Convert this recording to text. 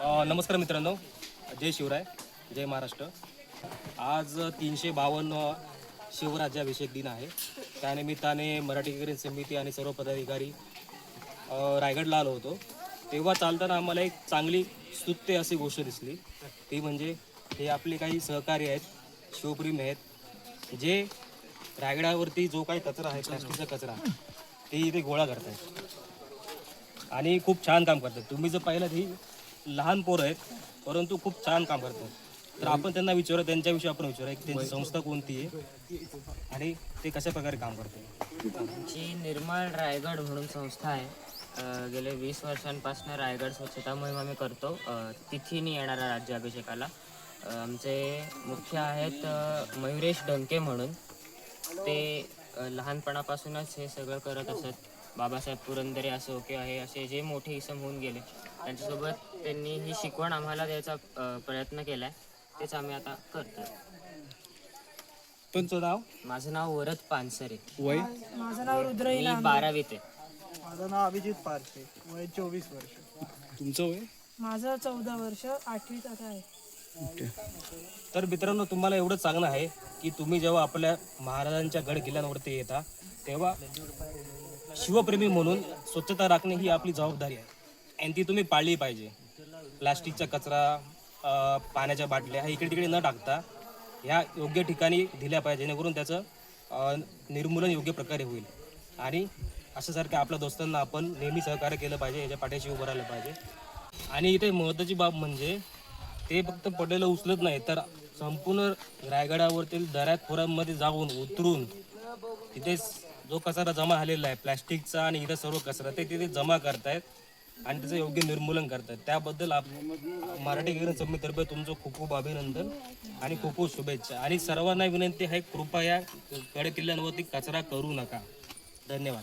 नमस्कार मित्रांनो. जय शिवराय. जय महाराष्ट्र. आज तीनशे बावन्न शिवराज्याभिषेक दिन आहे. त्यानिमित्ताने मराठी समिती आणि सर्व पदाधिकारी रायगडला आलो होतो. तेव्हा चालताना आम्हाला एक चांगली स्तुत्य अशी गोष्ट दिसली. ती म्हणजे हे आपले काही सहकारी आहेत शिवप्रेमी आहेत. जे रायगडावरती जो काही कचरा आहे प्लास्टिकचा कचरा ते इथे गोळा करत आहेत आणि खूप छान काम करतात. तुम्ही जर पाहिलं ही लहान पोरं आहेत परंतु खूप छान काम करतात. तर आपण त्यांना विचारू त्यांच्याविषयी आपण विचारू एक त्यांची संस्था कोणती आहे आणि ते कशा प्रकारे काम करते आमची निर्मळ रायगड म्हणून संस्था आहे. गेले वीस वर्षांपासून रायगड स्वच्छता मोहीम आम्ही करतो. तिथीने येणाऱ्या राज्याभिषेकाला अभिषेकाला. आमचे मुख्य आहेत मयुरेश डंके म्हणून. ते लहानपणापासूनच हे सगळं करत असत. बाबासाहेब पुरंदरे असो किंवा हे असे जे मोठे इसम होऊन गेले त्यांच्यासोबत त्यांनी ही शिकवण आम्हाला द्यायचा प्रयत्न केला आहे तेच आम्ही आता करतो तुमचं नाव? माझं नाव वरद पानसरे. वय? माझं नाव रुद्रही मी बारावीत आहे. माझं नाव अभिजित पारसे वय चोवीस वर्ष. तुमचं वय? माझं चौदा वर्ष आठवीत आता आहे. तर मित्रांनो तुम्हाला एवढं सांगणं आहे की तुम्ही जेव्हा आपल्या महाराजांच्या गड किल्ल्यांवरती येता तेव्हा शिवप्रेमी म्हणून स्वच्छता राखणे ही आपली जबाबदारी आहे. आणि ती तुम्ही पाळली पाहिजे. प्लास्टिकचा कचरा पाण्याच्या बाटल्या ह्या इकडे तिकडे न टाकता ह्या योग्य ठिकाणी दिल्या पाहिजे जेणेकरून त्याचं निर्मूलन योग्य प्रकारे होईल. आणि अशासारख्या आपल्या दोस्तांना आपण नेहमी सहकार्य केलं पाहिजे याच्या पाठीशी उभं राहिलं पाहिजे. आणि इथे महत्त्वाची बाब म्हणजे ते फक्त पडलेलं उचलत नाही तर संपूर्ण रायगडावरतील दऱ्यात खोऱ्यांमध्ये जाऊन उतरून तिथे जो कचरा जमा झालेला आहे प्लॅस्टिकचा आणि इतर सर्व कचरा ते तिथे जमा करतायत आणि त्याचं योग्य निर्मूलन करतायत. त्याबद्दल आप मराठी किरण समितीतर्फे तुमचं खूप खूप अभिनंदन आणि खूप खूप शुभेच्छा. आणि सर्वांना विनंती आहे कृपया गडकिल्ल्यांवरती किल्ल्यांवरती कचरा करू नका. धन्यवाद.